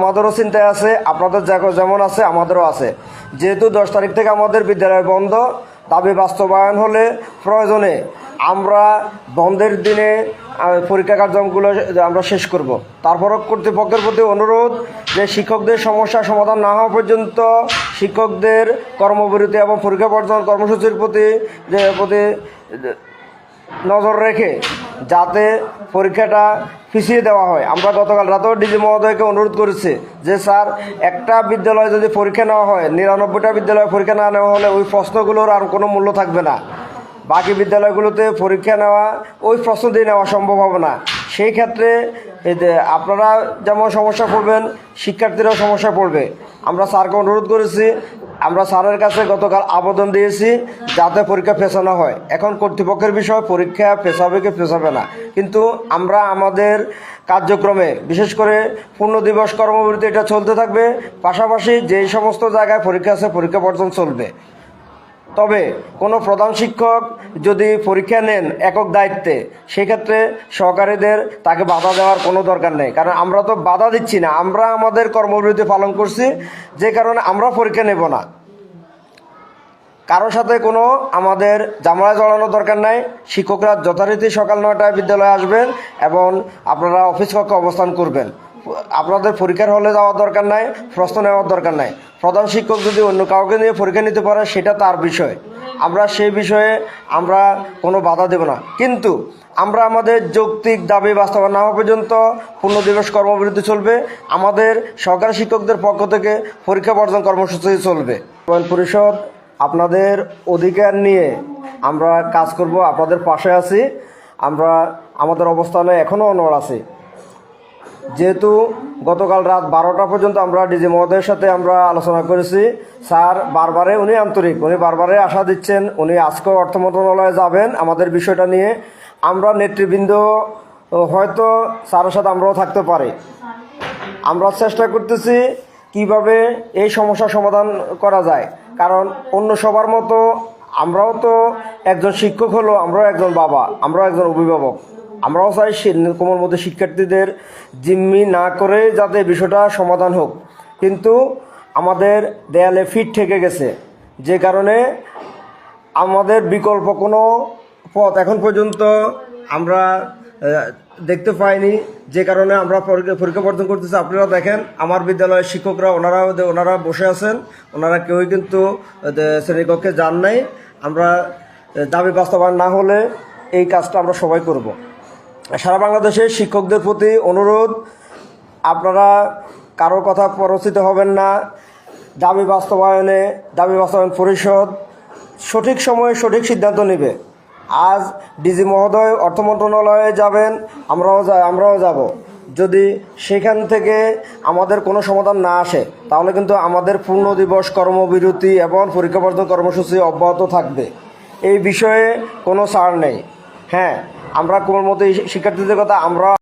আমাদেরও চিন্তায় আছে, আপনাদের যেমন আছে, আমাদেরও আছে। যেহেতু দশ তারিখ থেকে আমাদের বিদ্যালয় বন্ধ, দাবি বাস্তবায়ন হলে প্রয়োজনে আমরা বন্ধের দিনে পরীক্ষা কার্যক্রমগুলো আমরা শেষ করব। তারপরও কর্তৃপক্ষের প্রতি অনুরোধ যে শিক্ষকদের সমস্যা সমাধান না হওয়া পর্যন্ত শিক্ষকদের কর্মবিরতি এবং পরীক্ষা বর্জন কর্মসূচির প্রতি, যে প্রতি নজর রেখে যাতে পরীক্ষাটা পিছিয়ে দেওয়া হয়। আমরা গতকাল রাতেও ডিজি মহোদয়কে অনুরোধ করেছি যে, স্যার, একটা বিদ্যালয়ে যদি পরীক্ষা নেওয়া হয়, নিরানব্বইটা বিদ্যালয়ে পরীক্ষা না নেওয়া হলে ওই প্রশ্নগুলোর আর কোনো মূল্য থাকবে না। বাকি বিদ্যালয়গুলোতে পরীক্ষা নেওয়া, ওই প্রশ্ন দিয়ে নেওয়া সম্ভব হবে না। সেই ক্ষেত্রে আপনারা যেমন সমস্যা পড়বেন, শিক্ষার্থীরাও সমস্যা পড়বে। আমরা স্যারকে অনুরোধ করেছি আমরা স্যারের কাছে গতকাল আবেদন দিয়েছি যাতে পরীক্ষা পেছানো হয়। এখন কর্তৃপক্ষের বিষয়, পরীক্ষা পেছাবে কি পেছাবে না। কিন্তু আমরা আমাদের কার্যক্রমে, বিশেষ করে পূর্ণ দিবস কর্মবিরতি এটা চলতে থাকবে। পাশাপাশি যেই সমস্ত জায়গায় পরীক্ষা আছে, পরীক্ষা বর্জন চলবে। তবে কোনো প্রধান শিক্ষক যদি পরীক্ষা নেন একক দায়িত্বে, সেক্ষেত্রে সহকারীদের তাকে বাধা দেওয়ার কোনো দরকার নেই। কারণ আমরা তো বাধা দিচ্ছি না, আমরা আমাদের কর্মবিরতি পালন করছি, যে কারণে আমরা পরীক্ষা নেব না। কারোর সাথে কোনো আমাদের জামালায় জড়ানোর দরকার নাই। শিক্ষকরা যথারীতি সকাল নয়টায় বিদ্যালয়ে আসবেন এবং আপনারা অফিস কক্ষে অবস্থান করবেন। আপনাদের পরীক্ষার হলে যাওয়ার দরকার নাই, প্রশ্ন নেওয়ার দরকার নাই। প্রধান শিক্ষক যদি অন্য কাউকে নিয়ে পরীক্ষা নিতে পারে, সেটা তার বিষয়। আমরা সেই বিষয়ে আমরা কোনো বাধা দেব না। কিন্তু আমরা আমাদের যৌক্তিক দাবি বাস্তবায়ন না হওয়া পর্যন্ত পূর্ণ দিবস কর্মবিরতি চলবে। আমাদের সরকারি শিক্ষকদের পক্ষ থেকে পরীক্ষা বর্জন কর্মসূচি চলবে। পরিষদ, আপনাদের অধিকার নিয়ে আমরা কাজ করব। আপনাদের পাশে আছি। আমরা, আমাদের অবস্থানে এখনও অনড় আছি। যেহেতু গতকাল রাত বারোটা পর্যন্ত আমরা ডিজি মহোদয়ের সাথে আমরা আলোচনা করেছি, স্যার বারবারে উনি আন্তরিক, উনি বারবারে আশা দিচ্ছেন উনি আজকেও অর্থ মন্ত্রণালয়ে যাবেন আমাদের বিষয়টা নিয়ে। আমরা নেতৃবৃন্দ হয়তো স্যারের সাথে আমরাও থাকতে পারি। আমরা চেষ্টা করতেছি কীভাবে এই সমস্যার সমাধান করা যায়। কারণ অন্য সবার মতো আমরাও তো একজন শিক্ষক হলো, আমরাও একজন বাবা, আমরাও একজন অভিভাবক। আমরাও চাই সে কোমর মধ্যে শিক্ষার্থীদের জিম্মি না করে যাতে বিষয়টা সমাধান হোক। কিন্তু আমাদের দেয়ালে ফিট থেকে গেছে। যে কারণে আমাদের বিকল্প কোনো পথ এখন পর্যন্ত আমরা দেখতে পাইনি। যে কারণে আমরা পরীক্ষা বর্জন করতেছি। আপনারা দেখেন, আমার বিদ্যালয়ের শিক্ষকরা, ওনারা ওনারা বসে আছেন। ওনারা কেউই কিন্তু শ্রেণীকক্ষে যান নাই। আমরা দাবি বাস্তবায়ন না হলে এই কাজটা আমরা সবাই করব। সারা বাংলাদেশের শিক্ষকদের প্রতি অনুরোধ, আপনারা কারও কথা প্ররোচিত হবেন না। দাবি বাস্তবায়নে, দাবি বাস্তবায়ন পরিষদ সঠিক সময়ে সঠিক সিদ্ধান্ত নেবে। আজ ডিজি মহোদয় অর্থ মন্ত্রণালয়ে যাবেন, আমরাও যা আমরাও যাব। যদি সেখান থেকে আমাদের কোনো সমাধান না আসে, তাহলে কিন্তু আমাদের পূর্ণ দিবস কর্মবিরতি এবং পরীক্ষা বর্জন কর্মসূচি অব্যাহত থাকবে। এই বিষয়ে কোনো ছাড় নেই। হ্যাঁ আমরা কোনো মতো শিক্ষার্থীদের কথা আমরা